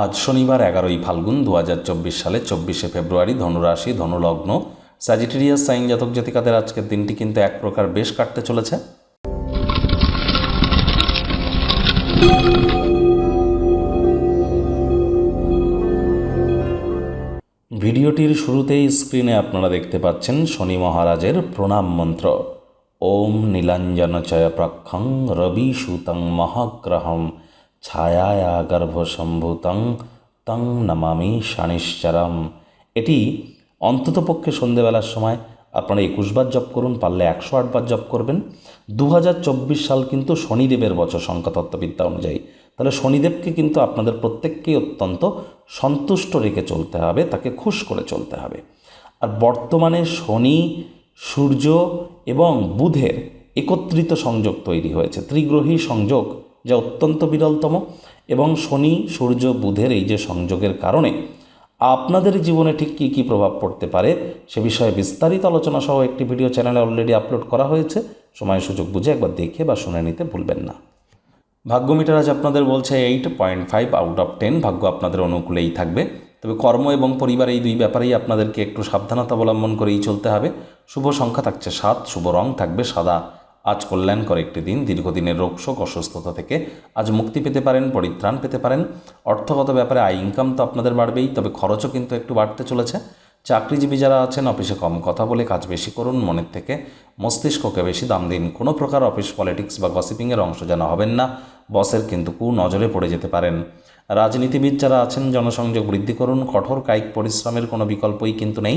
আজ শনিবার এগারোই ফাল্গুন দু হাজার চব্বিশ সালে চব্বিশে ফেব্রুয়ারি ধনুরাশি, ধনুলগ্ন। স্যাজিটেরিয়াস সাইন জাতক জাতিকাদের আজকের দিনটি কিন্তু এক প্রকার বেশ কাটতে চলেছে। ভিডিওটির শুরুতেই স্ক্রিনে আপনারা দেখতে পাচ্ছেন শনি মহারাজের প্রণাম মন্ত্র। ওম নীলাঞ্জনচয় প্রক্ষং রবি সুতং মহাগ্রহম। ছায়ায়া গর্ভসম্ভূতং তং নমামি শানিশ্চরম এটি অন্ততপক্ষে সন্ধেবেলার সময় আপনারা একুশবার জপ করুন, পারলে একশো আটবার জপ করবেন। দু হাজার চব্বিশ সাল কিন্তু শনিদেবের বছর সংখ্যাতত্ত্ববিদ্যা অনুযায়ী। তাহলে শনিদেবকে কিন্তু আপনাদের প্রত্যেককেই অত্যন্ত সন্তুষ্ট রেখে চলতে হবে, তাকে খুশ করে চলতে হবে। আর বর্তমানে শনি, সূর্য এবং বুধের একত্রিত সংযোগ তৈরি হয়েছে, ত্রিগ্রহী সংযোগ। যা অত্যন্ত বিরলতম এবং শনি, সূর্য, বুধের এই যে সংযোগের কারণে আপনাদের জীবনে ঠিক কী কী প্রভাব পড়তে পারে সে বিষয়ে বিস্তারিত আলোচনা সহ একটি ভিডিও চ্যানেলে অলরেডি আপলোড করা হয়েছে। সময় সুযোগ বুঝে একবার দেখে বা শুনে নিতে ভুলবেন না। ভাগ্য মিটার আজ আপনাদের বলছে eight point five out of ten ভাগ্য আপনাদের অনুকূলেই থাকবে। তবে কর্ম এবং পরিবার এই দুই ব্যাপারেই আপনাদেরকে একটু সাবধানতা অবলম্বন করেই চলতে হবে। শুভ সংখ্যা থাকছে সাত, শুভ রং থাকবে সাদা। আজ কল্যাণকর একটি দিন। দীর্ঘদিনের রোগ শোক অসুস্থতা থেকে আজ মুক্তি পেতে পারেন, পরিত্রাণ পেতে পারেন। অর্থগত ব্যাপারে আয় ইনকাম তো আপনাদের বাড়বেই, তবে খরচও কিন্তু একটু বাড়তে চলেছে। চাকরিজীবী যারা আছেন, অফিসে কম কথা বলে কাজ বেশি করুন, মনের থেকে মস্তিষ্ককে বেশি দাম দিন। কোনো প্রকার অফিস পলিটিক্স বা গসিপিংয়ের অংশ যেন হবেন না, বসের কিন্তু কু নজরে পড়ে যেতে পারেন। রাজনীতিবিদ যারা আছেন, জনসংযোগ বৃদ্ধি করুন, কঠোর কায়িক পরিশ্রমের কোনো বিকল্পই কিন্তু নেই।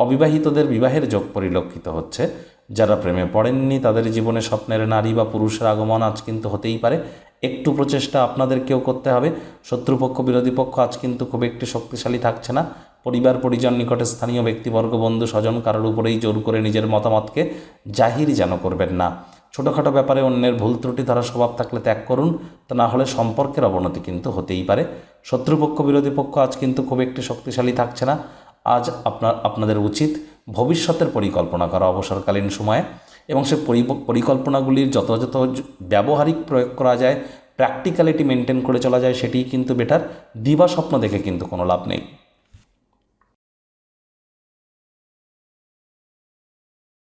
অবিবাহিতদের বিবাহের যোগ পরিলক্ষিত হচ্ছে। যারা প্রেমে পড়েননি, তাদের জীবনে স্বপ্নের নারী বা পুরুষের আগমন আজ কিন্তু হতেই পারে। একটু প্রচেষ্টা আপনাদেরকেও করতে হবে। শত্রুপক্ষ, বিরোধী পক্ষ আজ কিন্তু খুব একটি শক্তিশালী থাকছে না। পরিবার, পরিজন নিকটে স্থানীয় ব্যক্তিবর্গ, বন্ধু, স্বজন কারোর উপরেই জোর করে নিজের মতামতকে জাহির যেন করবেন না। ছোটোখাটো ব্যাপারে অন্যের ভুল ত্রুটি ধরা স্বভাব থাকলে ত্যাগ করুন। তা না হলে সম্পর্কের অবনতি কিন্তু হতেই পারে। শত্রুপক্ষ, বিরোধী পক্ষ আজ কিন্তু খুব একটি শক্তিশালী থাকছে না। আজ আপনার, আপনাদের উচিত ভবিষ্যতের পরিকল্পনা করা অবসরকালীন সময়ে এবং সে পরি- পরিকল্পনাগুলির যথাযথ ব্যবহারিক প্রয়োগ করা যায় প্র্যাকটিক্যালিটি মেনটেন করে চলা যায়, সেটিই কিন্তু বেটার দিবা স্বপ্ন দেখে কিন্তু কোনো লাভ নেই।